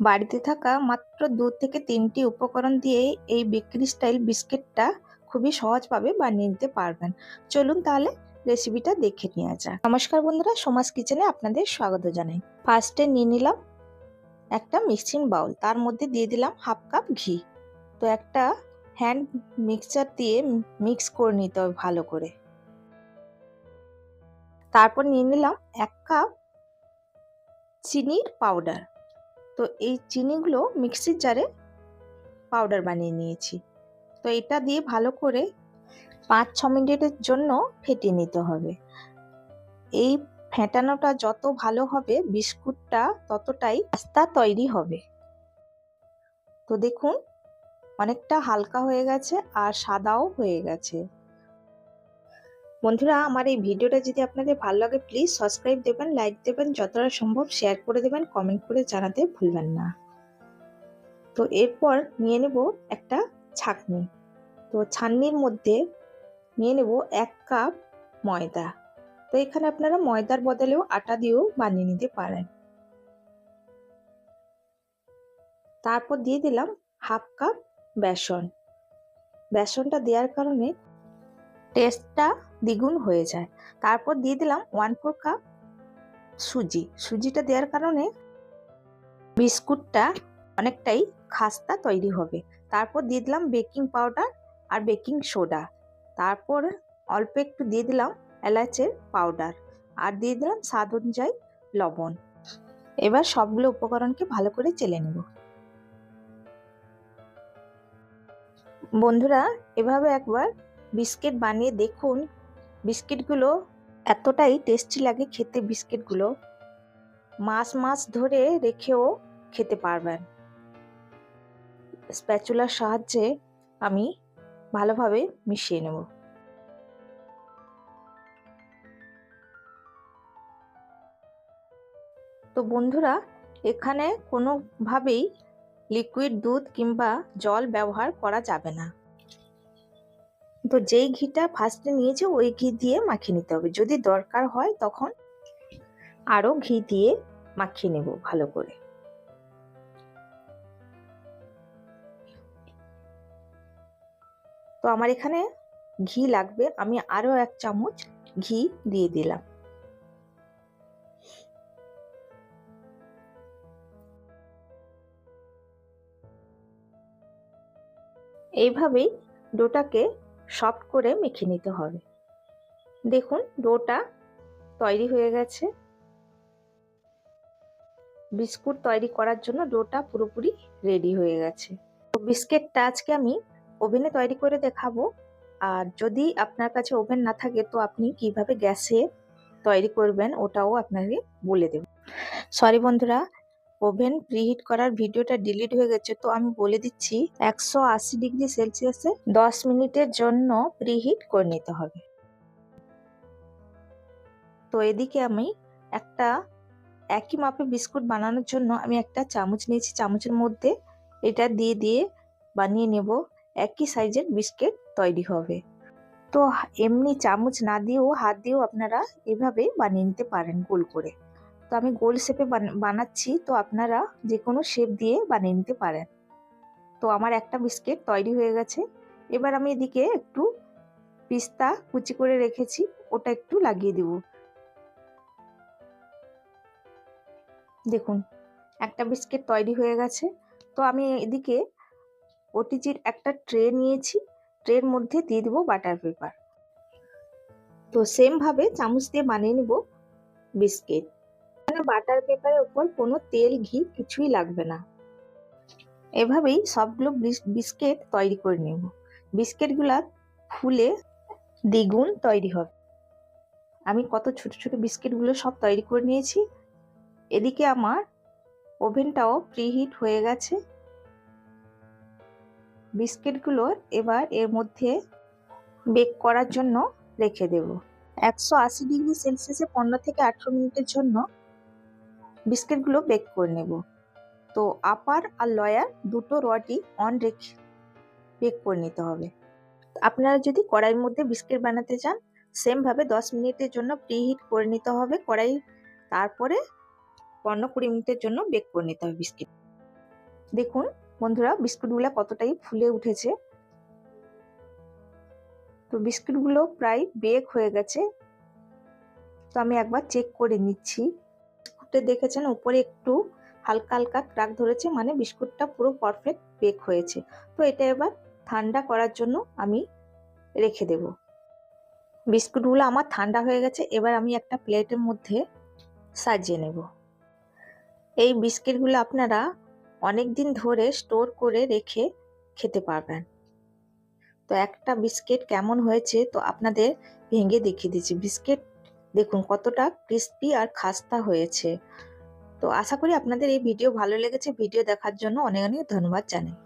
বাড়িতে থাকা মাত্র দু থেকে তিনটি উপকরণ দিয়ে এই বেকারি স্টাইল বিস্কিটটা খুবই সহজভাবে বানিয়ে নিতে পারবেন। চলুন তাহলে রেসিপিটা দেখে নেওয়া যাক। নমস্কার বন্ধুরা সমাজ কিচেনে আপনাদের স্বাগত জানাই। ফার্স্টে নিয়ে নিলাম একটা মিক্সিং বাউল তার মধ্যে দিয়ে দিলাম হাফ কাপ ঘি। তো একটা হ্যান্ড মিক্সচার দিয়ে মিক্স করে নিতে হবে ভালো করে। তারপর নিয়ে নিলাম এক কাপ চিনির পাউডার তো এই চিনিগুলো মিক্সির জারে পাউডার বানিয়ে নিয়েছি। তো এটা দিয়ে ভালো করে পাঁচ ছ মিনিটের জন্য ফেটিয়ে নিতে হবে। এই ফেটানোটা যত ভালো হবে, বিস্কুটটা ততটাই আস্তা তৈরি হবে। তো দেখুন, অনেকটা হালকা হয়ে গেছে আর সাদাও হয়ে গেছে। বন্ধুরা, আমার এই ভিডিওটা যদি আপনাদের ভালো লাগে প্লিজ সাবস্ক্রাইব দেবেন লাইক দেবেন, যতটা সম্ভব শেয়ার করে দেবেন কমেন্ট করে জানাতে ভুলবেন না। তো এরপর নিয়ে নেব একটা ছাকনি। তো ছাননির মধ্যে নিয়ে নেব এক কাপ ময়দা। তো এখানে আপনারা ময়দার বদলেও আটা দিয়েও বানিয়ে নিতে পারেন। তারপর দিয়ে দিলাম হাফ কাপ বেসন। বেসনটা দেওয়ার কারণে টেস্টটা দ্বিগুণ হয়ে যায়। তারপর দিয়ে দিলাম ওয়ান ফোর কাপ সুজি। সুজিটা দেওয়ার কারণে বিস্কুটটা অনেকটাই খাস্তা তৈরি হবে। তারপর দিয়ে দিলাম বেকিং পাউডার আর বেকিং সোডা তারপর অল্প একটু দিয়ে দিলাম এলাচের পাউডার আর দিয়ে দিলাম স্বাদ অনুযায়ী লবণ। এবার সবগুলো উপকরণকে ভালো করে চেলে নেব। বন্ধুরা, এভাবে একবার বিস্কিট বানিয়ে দেখুন, বিস্কিটগুলো এতটাই টেস্টি লাগে খেতে বিস্কিটগুলো। মাস মাস ধরে রেখেও খেতে পারবেন। স্প্যাচুলার সাহায্যে আমি ভালোভাবে মিশিয়ে নেব। তো বন্ধুরা, এখানে কোনোভাবেই লিকুইড দুধ কিংবা জল ব্যবহার করা যাবে না। তো যেই ঘিটা ফার্স্টে নিয়েছে, ওই ঘি দিয়ে মাখিয়ে নিতে হবে। যদি দরকার হয় তখন আরও ঘি দিয়ে মাখিয়ে নেব ভালো করে। তো আমার এখানে ঘি লাগবে। আমি আরও এক চামচ ঘি দিয়ে দিলাম। এইভাবেই ডোটাকে সফট করে মেখে নিতে হবে। দেখুন, ডোটা তৈরি হয়ে গেছে। বিস্কুট তৈরি করার জন্য ডোটা পুরোপুরি রেডি হয়ে গেছে। বিস্কিটটা আজকে আমি ওভেনে তৈরি করে দেখাবো। আর যদি আপনার কাছে ওভেন না থাকে, তো আপনি কীভাবে গ্যাসে তৈরি করবেন, ওটাও আপনাকে বলে দেব। সরি বন্ধুরা ওভেন প্রিহিট করার ভিডিওটা ডিলিট হয়ে গেছে, তো আমি বলে দিচ্ছি একশো আশি ডিগ্রি সেলসিয়াসে দশ মিনিটের জন্য প্রিহিট করে নিতে হবে। তো এদিকে আমি একটা একই মাপে বিস্কুট বানানোর জন্য আমি একটা চামচ নিয়েছি, চামচের মধ্যে এটা দিয়ে দিয়ে বানিয়ে নেব, একই সাইজের বিস্কিট তৈরি হবে। তো এমনি চামচ না দিয়েও, হাত দিয়েও আপনারা এভাবে বানিয়ে নিতে পারেন গোল করে। তো আমি গোল শেপে বানাচ্ছি। তো আপনারা যে কোনো শেপ দিয়ে বানিয়ে নিতে পারেন। তো আমার একটা বিস্কিট তৈরি হয়ে গেছে। এবার আমি এদিকে একটু পিস্তা কুচি করে রেখেছি। ওটা একটু লাগিয়ে দেব। দেখুন, একটা বিস্কিট তৈরি হয়ে গেছে। তো আমি এদিকে ওটিজির একটা ট্রে নিয়েছি। ট্রের মধ্যে দিয়ে দেবো বাটার পেপার তো সেমভাবে চামচ দিয়ে বানিয়ে নেব বিস্কিট এখানে বাটার পেপারের উপর কোনো তেল, ঘি কিছুই লাগবে না। এভাবেই সবগুলো বিস্কিট তৈরি করে নেব। বিস্কিটগুলা ফুলে দ্বিগুণ তৈরি হবে। আমি কত ছোট ছোট বিস্কিটগুলো সব তৈরি করে নিয়েছি। এদিকে আমার ওভেনটাও প্রিহিট হয়ে গেছে। বিস্কিটগুলো এবার এর মধ্যে বেক করার জন্য রেখে দেব। একশো আশি ডিগ্রি সেলসিয়াসে পনেরো থেকে আঠেরো মিনিটের জন্য বিস্কিটগুলো বেক করে নেব। তো আপার আর লয়ার দুটো রডই অন রেখে বেক করে নিতে হবে। আপনারা যদি কড়াইয়ের মধ্যে বিস্কিট বানাতে চান সেমভাবে দশ মিনিটের জন্য প্রিহিট করে নিতে হবে কড়াই। তারপরে পনেরো কুড়ি মিনিটের জন্য বেক করে নিতে হবে বিস্কিট। দেখুন বন্ধুরা, বিস্কুটগুলো কতটাই ফুলে উঠেছে। তো বিস্কুটগুলো প্রায় বেক হয়ে গেছে। তো আমি একবার চেক করে নিচ্ছি। বিস্কুটে দেখেছেন উপরে একটু হালকা হালকা ক্রাক ধরেছে মানে বিস্কুটটা পুরো পারফেক্ট বেক হয়েছে। তো এটা এবার ঠান্ডা করার জন্য আমি রেখে দেব। বিস্কুটগুলো আমার ঠান্ডা হয়ে গেছে, এবার আমি একটা প্লেটের মধ্যে সাজিয়ে নেব। এই বিস্কিটগুলো আপনারা অনেক দিন ধরে স্টোর করে রেখে খেতে পারবেন। তো একটা বিস্কিট কেমন হয়েছে, তো আপনাদের ভেঙে দেখিয়ে দিচ্ছি। বিস্কিট দেখুন কতটা ক্রিস্পি আর খাস্তা হয়েছে। তো আশা করি আপনাদের এই ভিডিও ভালো লেগেছে। ভিডিও দেখার জন্য অনেক অনেক ধন্যবাদ জানাই।